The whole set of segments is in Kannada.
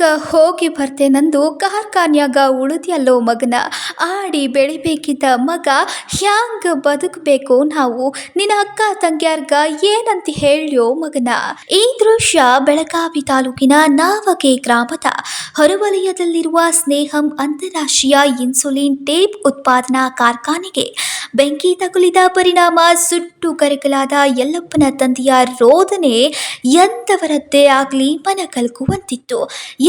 ಹೊಲಕ್ಕ ಹೋಗಿ ಬರ್ತೇನಂದು ಕಾರ್ಖಾನ್ಯಾಗ ಉಳಿದ್ಯಲ್ಲೋ ಮಗನ. ಆಡಿ ಬೆಳಿಬೇಕಿದ್ದ ಮಗ ಹ್ಯಾಂಗ ಬದುಕಬೇಕು ನಾವು? ನಿನ್ನ ಅಕ್ಕ ತಂಗ್ಯಾರ್ಗ ಏನಂತ ಹೇಳ್ಯೋ ಮಗನ. ಈ ದೃಶ್ಯ ಬೆಳಗಾವಿ ತಾಲೂಕಿನ ನಾವಕೆ ಗ್ರಾಮದ ಹೊರವಲಯದಲ್ಲಿರುವ ಸ್ನೇಹಂ ಅಂತಾರಾಷ್ಟ್ರೀಯ ಇನ್ಸುಲಿನ್ ಟೇಪ್ ಉತ್ಪಾದನಾ ಕಾರ್ಖಾನೆಗೆ ಬೆಂಕಿ ತಗುಲಿದ ಪರಿಣಾಮ ಸುಟ್ಟು ಕರಕಲಾದ ಯಲ್ಲಪ್ಪನ ತಂದೆಯ ರೋದನೆ ಎಂತವರದ್ದೇ ಆಗಲಿ ಮನ ಕಲ್ಕುವಂತಿತ್ತು.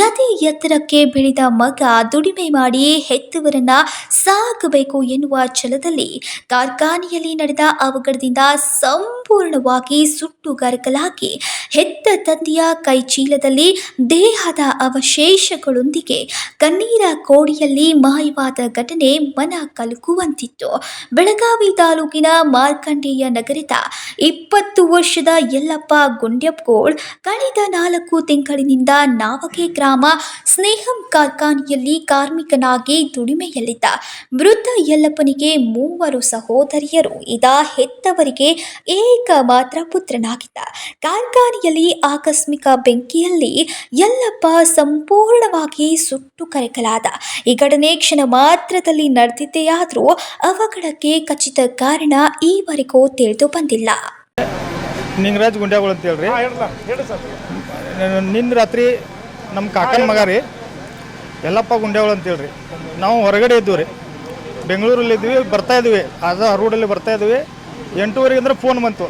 ಯತಿ ಎತ್ತರಕ್ಕೆ ಬೆಳೆದ ಮಗ ದುಡಿಮೆ ಮಾಡಿ ಹೆತ್ತವರನ್ನ ಸಾಕಬೇಕು ಎನ್ನುವ ಛಲದಲ್ಲಿ ಕಾರ್ಖಾನೆಯಲ್ಲಿ ನಡೆದ ಅವಘಡದಿಂದ ಸಂಪೂರ್ಣವಾಗಿ ಸುಟ್ಟು ಕರಕಲಾಗಿ ಹೆತ್ತ ತಂದೆಯ ಕೈಚೀಲದಲ್ಲಿ ದೇಹದ ಅವಶೇಷಗಳೊಂದಿಗೆ ಕಣ್ಣೀರ ಕೋಡಿಯಲ್ಲಿ ಮಾಯವಾದ ಘಟನೆ ಮನ ಕಲುಕುವಂತಿತ್ತು. ಬೆಳಗಾವಿ ತಾಲೂಕಿನ ಮಾರ್ಕಂಡೇಯ ನಗರದ ಇಪ್ಪತ್ತು ವರ್ಷದ ಯಲ್ಲಪ್ಪ ಗುಂಡ್ಯಪ್ಗೋಳ್ ಕಳೆದ ನಾಲ್ಕು ತಿಂಗಳಿನಿಂದ ನಾವಕೆ ಗ್ರಾಮ ಸ್ನೇಹಂ ಕಾರ್ಖಾನೆಯಲ್ಲಿ ಕಾರ್ಮಿಕನಾಗಿ ದುಡಿಮೆಯಲ್ಲಿದ್ದ ಮೃತ ಯಲ್ಲಪ್ಪನಿಗೆ ಮೂವರು ಸಹೋದರಿಯರು. ಇದ ಹೆತ್ತವರಿಗೆ ಏಕ ಮಾತ್ರ ಪುತ್ರನಾಗಿದ್ದ ಕಾರ್ಖಾನೆಯಲ್ಲಿ ಆಕಸ್ಮಿಕ ಬೆಂಕಿಯಲ್ಲಿ ಯಲ್ಲಪ್ಪ ಸಂಪೂರ್ಣವಾಗಿ ಸುಟ್ಟು ಕರಕಲಾದ. ಈ ಘಟನೆ ಕ್ಷಣ ಮಾತ್ರದಲ್ಲಿ ನಡೆದಿದೆಯಾದರೂ ಅವಘಡಕ್ಕೆ ಖಚಿತ ಕಾರಣ ಈವರೆಗೂ ತಿಳಿದು ಬಂದಿಲ್ಲ. ನಿಂಗರಾಜ್ ಗುಂಡ್ಯಾಗಳು ಅಂತ ಹೇಳ್ರಿ. ನಿನ್ನ ರಾತ್ರಿ ನಮ್ಮ ಕಾಕನ ಮಗ ರೀ. ಎಲ್ಲಪ್ಪ ಗುಂಡ್ಯಾಗಳು ಅಂತ ಹೇಳ್ರಿ. ನಾವು ಹೊರಗಡೆ ಇದ್ದೀವಿ ರೀ ಬೆಂಗಳೂರಲ್ಲಿ ಇದ್ವಿ ಬರ್ತಾ ಇದ್ವಿ. ಅದ ರೋಡಲ್ಲಿ ಬರ್ತಾ ಇದ್ವಿ. ಎಂಟೂವರೆಗೆ ಅಂದ್ರೆ ಫೋನ್ ಬಂತು.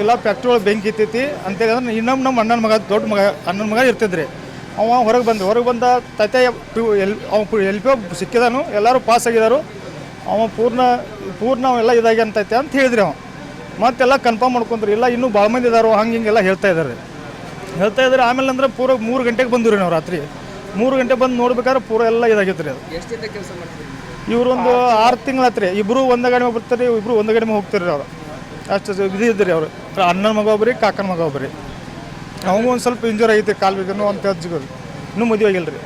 ಇಲ್ಲ ಫ್ಯಾಕ್ಟ್ರಿ ಒಳಗೆ ಬೆಂಕಿ ಇತ್ತೈತಿ ಅಂತೇಳಿದ್ರೆ ಇನ್ನೊಮ್ಮೆ ನಮ್ಮ ಅಣ್ಣನ ಮಗ ದೊಡ್ಡ ಮಗ ಅಣ್ಣನ ಮಗ ಇರ್ತಿದ್ರಿ. ಅವ ಹೊರಗೆ ಬಂದ ಹೊರಗೆ ಬಂದ ತತೆ ಎಲ್ ಅವ ಎಲ್ ಪಿ ಸಿಕ್ಕಿದಾನು ಎಲ್ಲರೂ ಪಾಸ್ ಆಗಿದಾರು. ಅವ ಪೂರ್ಣ ಪೂರ್ಣ ಅವೆಲ್ಲ ಇದಾಗಿ ಅಂತೈತೆ ಅಂತ ಹೇಳಿದ್ರಿ ಅವ. ಮತ್ತೆಲ್ಲ ಕನ್ಫರ್ಮ್ ಮಾಡ್ಕೊಂಡ್ರಿ ಇಲ್ಲ ಇನ್ನೂ ಭಾಳ ಮಂದಿ ಇದಾರೋ ಹಂಗೆ ಹಿಂಗೆಲ್ಲ ಹೇಳ್ತಾ ಇದ್ದಾರೆ ಹೇಳ್ತಾ ಇದ್ದಾರೆ ಆಮೇಲೆ ಅಂದ್ರೆ ಪೂರ ಮೂರು ಗಂಟೆಗೆ ಬಂದ್ರಿ ನಾವು ರಾತ್ರಿ. ಮೂರು ಗಂಟೆ ಬಂದು ನೋಡ್ಬೇಕಾದ್ರೆ ಪೂರ ಎಲ್ಲ ಇದಾಗಿತ್ತು ರೀ ಅದು. ಇವ್ರೊಂದು ಆರು ತಿಂಗಳಾತ್ರಿ ಇಬ್ಬರು ಒಂದು ಗಾಡಿ ಮೇಲೆ ಬರ್ತಾರೆ ಇಬ್ಬರು ಒಂದು ಗಾಡಿ ಮೇಲೆ ಹೋಗ್ತಾರೆ ಅವರು. ಅಷ್ಟು ಇದು ಇದ್ರಿ ಅವರು. ಅಣ್ಣನ ಮಗ ಒಬ್ಬರಿ ಕಾಕನ ಮಗ ಒಬ್ಬರಿ. ಅವಂಗೂ ಒಂದು ಸ್ವಲ್ಪ ಇಂಜೂರ್ ಆಗೈತೆ ಕಾಲು ಬೇಕನ್ನು ಅಂತ ಹಚ್ಚಿಗೋದು ಇನ್ನೂ ಮದುವೆ ಆಗಿಲ್ಲ ರೀ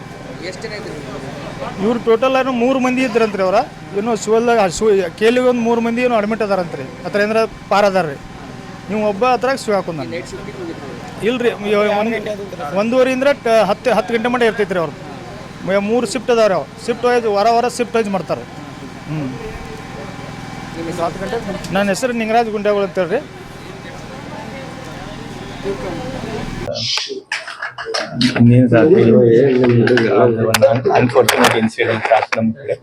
ಇವ್ರು ಟೋಟಲ್ ಏನೋ ಮೂರು ಮಂದಿ ಇದ್ರಂತ್ರಿ ಅವ್ರ. ಇನ್ನೂ ಶಿವಲ್ದಾಗ ಶಿವ ಕೇಲಿಗೆ ಒಂದು ಮೂರು ಮಂದಿ ಏನೋ ಅಡ್ಮಿಟ್ ಅದಾರಂತ್ರಿ. ಹತ್ರ ಏನಾರ ಪಾರ ಅದಾರ ರೀ ನೀವು ಒಬ್ಬ ಹತ್ರ ಶಿವ ಹಾಕೊಂಡ ಇಲ್ರಿ ಒಂದು ಒಂದೂವರೆಯಿಂದ ಹತ್ತು ಹತ್ತು ಗಂಟೆ ಮಟ್ಟ ಇರ್ತೈತ್ರಿ ರೀ ಅವ್ರು ಮೂರು ಶಿಫ್ಟ್ ಅದಾವ್ರಿ ಅವು ಶಿಫ್ಟ್ ವೈಸ್ ವಾರ ವಾರ ಶಿಫ್ಟ್ ವೈಸ್ ಮಾಡ್ತಾರೆ ಹ್ಞೂ ನನ್ನ ಹೆಸರು ನಿಂಗರಾಜ್ ಗುಂಡೆಗಳು ಅಂತ ಇನ್ನೇನು ರಾತ್ರಿ ಅನ್ಫಾರ್ಚುನೇಟ್ ಇನ್ಸಿಡೆಂಟ್ ಆಯ್ತು ನಮ್ಮ ಕಡೆ.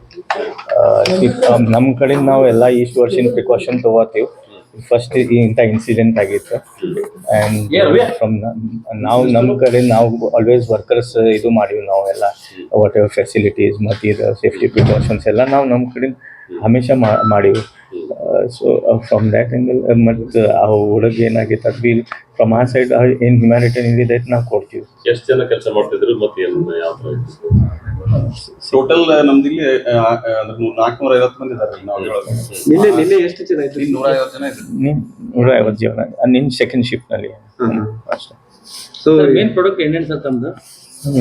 ನಮ್ಮ ಕಡೆಯಿಂದ ನಾವು ಎಲ್ಲ ಇಷ್ಟು ವರ್ಷಿನ ಪ್ರಿಕಾಷನ್ ತೊಗೋತೀವಿ. ಫಸ್ಟ್ ಇಂಥ ಇನ್ಸಿಡೆಂಟ್ ಆಗಿತ್ತು. ಆ್ಯಂಡ್ ಫ್ರಮ್ ನಾವು ನಮ್ಮ ಕಡೆ ನಾವು ಆಲ್ವೇಸ್ ವರ್ಕರ್ಸ್ ಇದು ಮಾಡೀವಿ ನಾವು ಎಲ್ಲ. ವಾಟ್ ಎವರ್ ಫೆಸಿಲಿಟೀಸ್ ಮತ್ತು ಇದು ಸೇಫ್ಟಿ ಪ್ರಿಕಾಷನ್ಸ್ ಎಲ್ಲ ನಾವು ನಮ್ಮ ಕಡೆ ಹಮೇಶ ಮಾಡೀವಿ. ಸೊ ಫ್ರಮ್ ದ್ಯಾಟ್ ಆ್ಯಂಗಲ್ ಮತ್ತು ಆ ಹುಡುಗ ಏನಾಗಿತ್ತು ಅದು ಬಿ ಫ್ರಮ್ ಆ ಸೈಡ್ ಏನು ಹ್ಯುಮ್ಯಾನಿಟೇನ್ ಇದೆ ನಾವು ಕೊಡ್ತೀವಿ. ಎಷ್ಟು ಜನ ಕೆಲಸ ಮಾಡ್ತಿದ್ರು ಮತ್ತೆ ಯಾವ ಥರ ಟೋಟಲ್ ನಮ್ದು ಇಲ್ಲಿ ನಾಲ್ಕುನೂರ ಐವತ್ತು ಮಂದಿ ಇದ್ದಾರೆ. ನಿನ್ನೆ ಎಷ್ಟು ಜನ ಇದ್ರು? ನೂರ ಐವತ್ತು ಜನ ಇದ್ರು. ನೀನು ನೂರ ಐವತ್ತು ಜೀವನ ನಿನ್ನ ಸೆಕೆಂಡ್ ಶಿಫ್ಟ್ನಲ್ಲಿ ಅಷ್ಟೇ. ಸೊ ಮೇನ್ ಪ್ರಾಡಕ್ಟ್ ಏನೇನು ಸರ್ ತಮ್ಮದು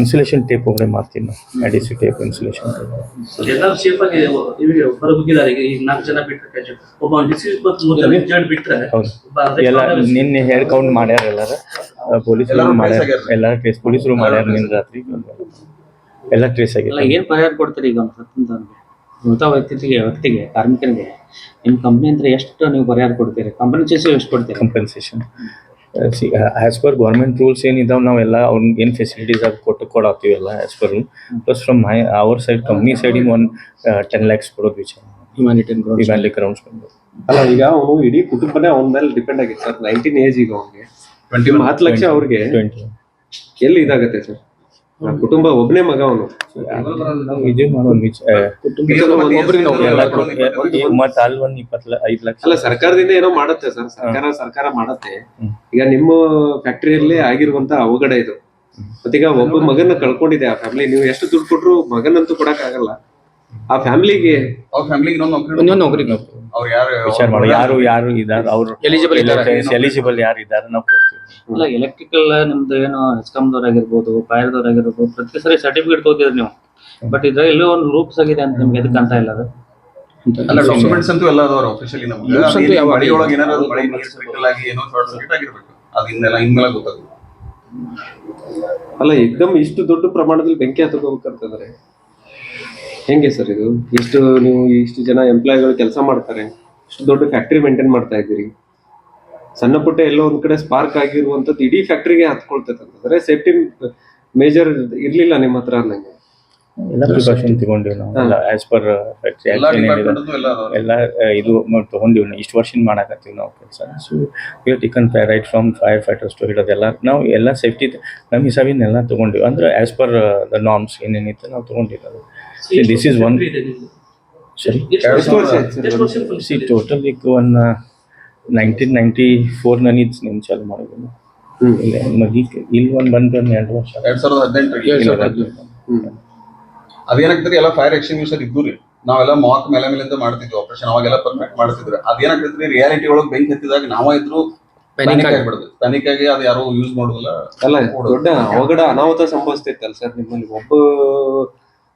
ಇನ್ಸುಲೇಷನ್ ಟೇಪ್ ಒಬ್ಬರೇ ಮಾಡ್ತೀನಿ ನಾವು ಮೆಡಿಸಿ ಟೇಪ್ ಇನ್ಸುಲೇಷನ್ ಎಲ್ಲರೂ ಸೇಫ್ ಆಗಿ ಇವಾಗ? ಹೊರಗೆ ಹೋಗಿದ್ದಾರೆ ಈಗ ಈಗ ನಾಲ್ಕು ಜನ ಬಿಟ್ಟರೆ ಒಬ್ಬ ಡಿಸೀಸ್ ಮೂರು ಜನ ಇಂಜರ್ಡ್ ಬಿಟ್ಟರೆ ಹೌದು. ಎಲ್ಲ ನಿನ್ನೆ ಹೇರ್ ಕೌಂಟ್ ಮಾಡ್ಯಾರ ಎಲ್ಲಾರ. ಪೊಲೀಸ್ ಎಲ್ಲರೂ trace ಮಾಡ್ಯಾರ. ಎಲ್ಲ ಟ್ರೇಸ್ ಪೊಲೀಸರು ಮಾಡ್ಯಾರ ನಿನ್ನ ರಾತ್ರಿ. ಎಲ್ಲ ಟ್ರೇಸ್ ಆಗಿಲ್ಲ ಆಗಿದೆ ಏನ್ ಪರಿಹಾರ ಕೊಡ್ತೀರಿ ಈಗ ಮೃತ ವ್ಯಕ್ತಿಗೆ ವ್ಯಕ್ತಿಗೆ ಕಾರ್ಮಿಕರಿಗೆ. ನಿಮ್ಮ ಕಂಪ್ನಿ ಅಂದ್ರೆ ಎಷ್ಟು ನೀವು ಪರಿಹಾರ ಕೊಡ್ತೀರಿ? ಕಂಪನ್ಸೇಷನ್ ಎಷ್ಟು ಕೊಡ್ತೀರಿ? ಕಂಪನ್ಸೇಷನ್ ಸಿ ಆ್ಯಸ್ ಪರ್ ಗೌರ್ಮೆಂಟ್ ರೂಲ್ಸ್ ಏನಿದಾವೆ ನಾವೆಲ್ಲ ಅವ್ನಿಗೆ ಏನು ಫೆಸಿಲಿಟೀಸ್ ಅದು ಕೊಟ್ಟು ಕೊಡಾತೀವಿ ಎಲ್ಲ as per plus from my our side company ಸೈಡಿಂದ ಒನ್ ಟೆನ್ ಲ್ಯಾಕ್ಸ್ ಕೊಡೋದು ವಿಚಾರ. ಹ್ಯುಮ್ಯಾನಿಟೇರಿಯನ್ ಇವ್ಯಾಲಿ ಗ್ರೌಂಡ್ಸ್ ಬಂದು. ಅಲ್ಲ ಈಗ ಅವನು ಇಡೀ ಕುಟುಂಬನೇ ಅವನ ಮೇಲೆ ಡಿಪೆಂಡ್ ಆಗಿತ್ತು ಸರ್ ನೈನ್ಟೀನ್ ಏಜ್ ಈಗ ಅವನಿಗೆ. ಟ್ವೆಂಟಿ ಹತ್ತು ಲಕ್ಷ ಅವ್ರಿಗೆ ಟ್ವೆಂಟಿ ಎಲ್ಲಿ ಇದಾಗತ್ತೆ ಸರ್ ಆ ಕುಟುಂಬ ಒಬ್ಬನೇ ಮಗ ಅವನು. ಅಲ್ಲ, ಸರ್ಕಾರದಿಂದ ಏನೋ ಮಾಡುತ್ತೆ ಸರ್, ಸರ್ಕಾರ ಸರ್ಕಾರ ಮಾಡುತ್ತೆ. ಈಗ ನಿಮ್ಮ ಫ್ಯಾಕ್ಟರಿಯಲ್ಲಿ ಆಗಿರುವಂತ ಅವಘಡ ಇದು. ಮತ್ತೀಗ ಒಬ್ಬ ಮಗನ ಕಳ್ಕೊಂಡಿದೆ ಆ ಫ್ಯಾಮಿಲಿ ನೀವು ಎಷ್ಟು ದುಡ್ಡು ಕೊಟ್ರು ಮಗನಂತೂ ಕೊಡಕ್ ಆಗಲ್ಲ ಆ ಫ್ಯಾಮಿಲಿಗೆ ಅವ್ರ ಫ್ಯಾಮಿಲಿಗೆ ಇನ್ನೊಂದು ನೌಕರಿ ಇನ್ನೊಂದು ನೌಕರಿ ಅವ್ರು ಯಾರು ವಿಚಾರ ಮಾಡಿ ಯಾರು ಯಾರು ಇದಾರೆ? ಅವ್ರು ಎಲಿಜಿಬಲ್ ಇದ್ದಾರೆ. ಎಲಿಜಿಬಲ್ ಯಾರು ಇದ್ದಾರೆ ನಾವು ಕೊಡ್ತೀವಿ. ಅಲ್ಲ ಎಲೆಕ್ಟ್ರಿಕಲ್ ನಿಮ್ದು ಏನು ಹೆಸ್ಕಾಮ್ದವ್ರು ಆಗಿರ್ಬೋದು ಫೈರ್ದವ್ರು ಆಗಿರ್ಬೋದು ಪ್ರತಿ ಸರಿ ಸರ್ಟಿಫಿಕೇಟ್ ತಗೋತಿದ್ರಿ ನೀವು. ಬಟ್ ಇದ್ರ ಎಲ್ಲೋ ಒಂದು ರೂಪ್ಸ್ ಆಗಿದೆ ಅಂತ ನಿಮ್ಗೆ ಎದಕ್ಕೆ ಅಂತ ಇಲ್ಲ ಅದು? ಅಲ್ಲ ಡಾಕ್ಯುಮೆಂಟ್ಸ್ ಅಂತೂ ಎಲ್ಲ ಅದಾವ್ರ ಅಫಿಷಿಯಲಿ ನಮ್ಗೆ. Rules ಅಂತೂ ಅದು ಯಾವಾಗ ಮಳಿ ಒಳಗೆ ಏನಾದ್ರು ಮಳಿ ನೀರು ಸ್ಪ್ರಿಂಕಲ್ ಆಗಿ ಏನೋ ಶಾರ್ಟ್ ಸರ್ಕ್ಯೂಟ್ ಆಗಿರ್ಬೇಕು. ಅದು ಇನ್ನೆಲ್ಲ ಇನ್ಮೇಲೆ ಗೊತ್ತಾಗುತ್ತೆ. ಅಲ್ಲ ಏಕ್ದಮ್ ಇಷ್ಟು ದೊಡ್ಡ ಪ್ರಮಾಣದಲ್ಲಿ ಬೆಂಕಿ ಹತ್ತಬೇಕಂತಂದ್ರೆ ಹೆಂಗೆ ಸರ್ ಇದು? ಇಷ್ಟು ನೀವು ಇಷ್ಟು ಜನ ಎಂಪ್ಲಾಯ್ಗಳು ಕೆಲಸ ಮಾಡ್ತಾರೆ. ಇಷ್ಟು ದೊಡ್ಡ ಫ್ಯಾಕ್ಟ್ರಿ ಮೇಂಟೈನ್ ಮಾಡ್ತಾ ಇದ್ದೀರಿ. ಸಣ್ಣ ಪುಟ್ಟ ಎಲ್ಲೋ ಒಂದ್ ಕಡೆ ಸ್ಪಾರ್ಕ್ ಆಗಿರುವಂತದ್ದು ಇಡೀ ಫ್ಯಾಕ್ಟ್ರಿಗೆ ಹತ್ಕೊಳ್ತೈತೆ ಅಂತಂದ್ರೆ ಸೇಫ್ಟಿ ಮೇಜರ್ ಇರ್ಲಿಲ್ಲ ನಿಮ್ಮ ಹತ್ರ ಅಂದಂಗೆ. ಎಲ್ಲ ಪ್ರಿಕಾಷನ್ ತಗೊಂಡಿವಿ ನಾವು. ಎಲ್ಲ ಆಸ್ ಪರ್ ಫ್ಯಾಕ್ಟ್ರಿ ಎಲ್ಲ ಇದು ತಗೊಂಡಿವಿ ನಾವು. ಇಷ್ಟು ವರ್ಷದಿಂದ ಮಾಡಾಕತ್ತೀವಿ ನಾವು ಕೆಲಸ. So we taken right from fire fighters to ಹಿಡೋದೆಲ್ಲ ನಾವು ಎಲ್ಲ ಸೇಫ್ಟಿ ನಮ್ಮ ಹಿಸಾಬಿನ ಎಲ್ಲ ತಗೊಂಡಿವಿ. ಅಂದ್ರೆ ಆಸ್ ಪರ್ ದ ನಾರ್ಮ್ಸ್ ಏನೇನಿತ್ತು ನಾವು ತಗೊಂಡಿದ್ದು ದಿಸ್ ಈಸ್ ಒನ್ ಸರಿ ಸಿ ಟೋಟಲ್ ಈಗ ಒನ್ ನೈನ್ಟೀನ್ ನೈಂಟಿ ಫೋರ್ನಲ್ಲಿ నేను ಚಾಲು ಮಾಡಿದ್ದೀನಿ. ಇಲ್ಲಿ ಮದಿ ಇಲ್ಲಿ ಒಂದು ಬಂದು ಒಂದು ಎರಡು ವರ್ಷ. ಎರಡ್ ಸಾವಿರದ ಹದಿನೆಂಟರಿಗೆ ಅದೇನಾಗ್ತದೆ ಎಲ್ಲ ಫೈರ್ ಎಕ್ಸ್ಟಿಂಗ್ವಿಷರ್ ಇದ್ದು ರೀ. ನಾವೆಲ್ಲ ಮಾಕ್ ಮೇಲೆ ಮೇಲಿಂದ ಮಾಡ್ತಿದ್ವಿ ಆಪರೇಷನ್ ಅವಾಗೆಲ್ಲ ಪರ್ಫೆಕ್ಟ್ ಮಾಡ್ತಿದ್ರು. ಅದೇನಾಗ್ತದೆ ರಿಯಾಲಿಟಿ ಒಳಗೆ ಬೆಂಕಿ ಹತ್ತಿದಾಗ ನಾವ ಇದ್ರು ಪ್ಯಾನಿಕ್ ಆಗಿಬಿಡುದು. ಪ್ಯಾನಿಕ್ ಆಗಿ ಅದು ಯಾರು ಯೂಸ್ ಮಾಡೋದಿಲ್ಲ. ಅಲ್ಲ ದೊಡ್ಡ ಅವಘಡ ಅನಾಹುತ ಸಂಭವಿಸ್ತೈತಲ್ಲ ಸರ್ ನಿಮ್ಮಲ್ಲಿ? ಒಬ್ಬ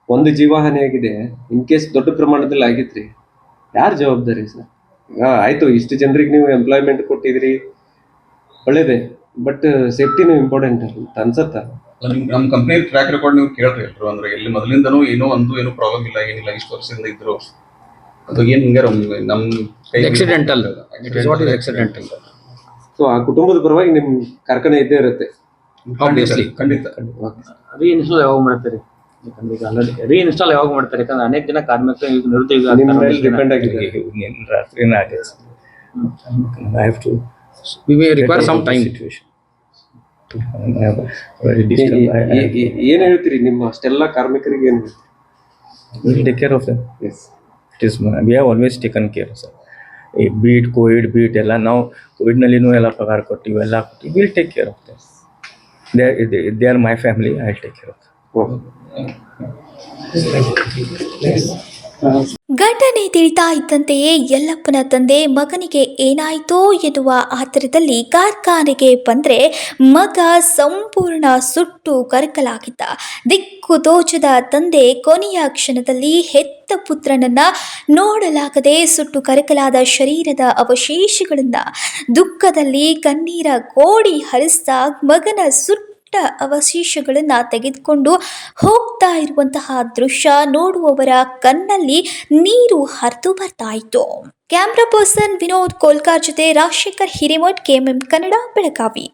ಒಂದು ಜೀವಹಾನಿ ಆಗಿದೆ. ಇನ್ ಕೇಸ್ ದೊಡ್ಡ ಪ್ರಮಾಣದಲ್ಲಿ ಆಗಿತ್ರಿ. ಯಾರು ಜವಾಬ್ದಾರಿ ಸರ್? ಈಗ ಆಯ್ತು. ಇಷ್ಟು ಜನರಿಗೆ ನೀವು ಎಂಪ್ಲಾಯ್ಮೆಂಟ್ ಕೊಟ್ಟಿದ್ರಿ. ಒಳ್ಳೇದೇ. ಬಟ್ ಸೇಫ್ಟಿನೂ ಇಂಪಾರ್ಟೆಂಟ್ ಅಂತ ಅನ್ಸತ್ತ? ನಮ್ಮ ನಮ್ ಕಂಪ್ನಿ ಟ್ರ್ಯಾಕ್ ರೆಕಾರ್ಡ್ ನೀವು ಕೇಳ್ರಿ ಎಲ್ರು. ಅಂದ್ರೆ ಎಲ್ಲಿ ಮೊದಲಿಂದನೂ ಏನೋ ಒಂದು ಏನೋ ಪ್ರಾಬ್ಲಮ್ ಇಲ್ಲ ಏನಿಲ್ಲ ಇಷ್ಟು ವರ್ಷದಿಂದ ಇದ್ರು. ಅದು ಏನ್ ಹಿಂಗೆ ನಮ್ಮ ನಮ್ accidental what is accidental. So ಆ ಕುಟುಂಬದ ಪರವಾಗಿ ನಿಮ್ ಕಾರ್ಖಾನೆ ಇದ್ದೇ ಇರುತ್ತೆ. ಖಂಡಿತ. ಖಂಡಿತ. ಅದೇನು ಯಾವಾಗ ಮಾಡ್ತೀರಿ? ಯಾಕಂದ್ರೆ ಈಗ ಆಲ್ರೆಡಿ ರೀಇನ್ಸ್ಟಾಲ್ ಯಾವಾಗ ಮಾಡ್ತಾರೆ? ಯಾಕಂದ್ರೆ ಅನೇಕ ಜನ ಕಾರ್ಮಿಕರು ಈಗ ನಿರುದ್ಯೋಗ ನಿಮ್ಮ ಮೇಲೆ. ಡಿಪೆಂಡ್ ಆಗಿದೆ. ರಾತ್ರಿನ I have to we require some time ಏನ್ ಹೇಳ್ತೀರಿ? ನಿಮ್ಮ ಅಷ್ಟೆಲ್ಲ ಕಾರ್ಮಿಕರಿಗೆ will take care of sir is it as my is, we have always taken care, sir. ಈ ಬೀಟ್ ಕೋವಿಡ್ ಬೀಟ್ ಎಲ್ಲ ನಾವು ಕೋವಿಡ್ನಲ್ಲಿನೂ ಎಲ್ಲ ಪಗಾರ ಕೊಟ್ಟಿವಿ ಎಲ್ಲ ಕೊಟ್ಟಿವಿ will take care of them they they are my family I take care of ಘಟನೆ ತಿಳಿತಾ ಇದ್ದಂತೆಯೇ ಯಲ್ಲಪ್ಪನ ತಂದೆ ಮಗನಿಗೆ ಏನಾಯಿತೋ ಎನ್ನುವ ಆತರದಲ್ಲಿ ಕಾರ್ಖಾನೆಗೆ ಬಂದ್ರೆ ಮಗ ಸಂಪೂರ್ಣ ಸುಟ್ಟು ಕರಕಲಾಗಿದ್ದ. ದಿಕ್ಕು ತೋಚದ ತಂದೆ ಕೊನೆಯ ಕ್ಷಣದಲ್ಲಿ ಹೆತ್ತ ಪುತ್ರನನ್ನ ನೋಡಲಾಗದೆ ಸುಟ್ಟು ಕರಕಲಾದ ಶರೀರದ ಅವಶೇಷಗಳನ್ನ ದುಃಖದಲ್ಲಿ ಕಣ್ಣೀರ ಕೋಡಿ ಹರಿಸ್ತಾ ಮಗನ ಸುಟ್ಟ ಅವಶೇಷಗಳನ್ನು ತೆಗೆದುಕೊಂಡು ಹೋಗ್ತಾ ಇರುವಂತಹ ದೃಶ್ಯ ನೋಡುವವರ ಕಣ್ಣಲ್ಲಿ ನೀರು ಹರಿದು ಬರ್ತಾ ಇತ್ತು. ಕ್ಯಾಮ್ರಾ ಪರ್ಸನ್ ವಿನೋದ್ ಕೋಲ್ಕಾರ್ ಜೊತೆ ರಾಜಶೇಖರ್ ಹಿರೇಮಠ್, ಕೆಎಂಎಂ ಕನ್ನಡ ಬೆಳಗಾವಿ.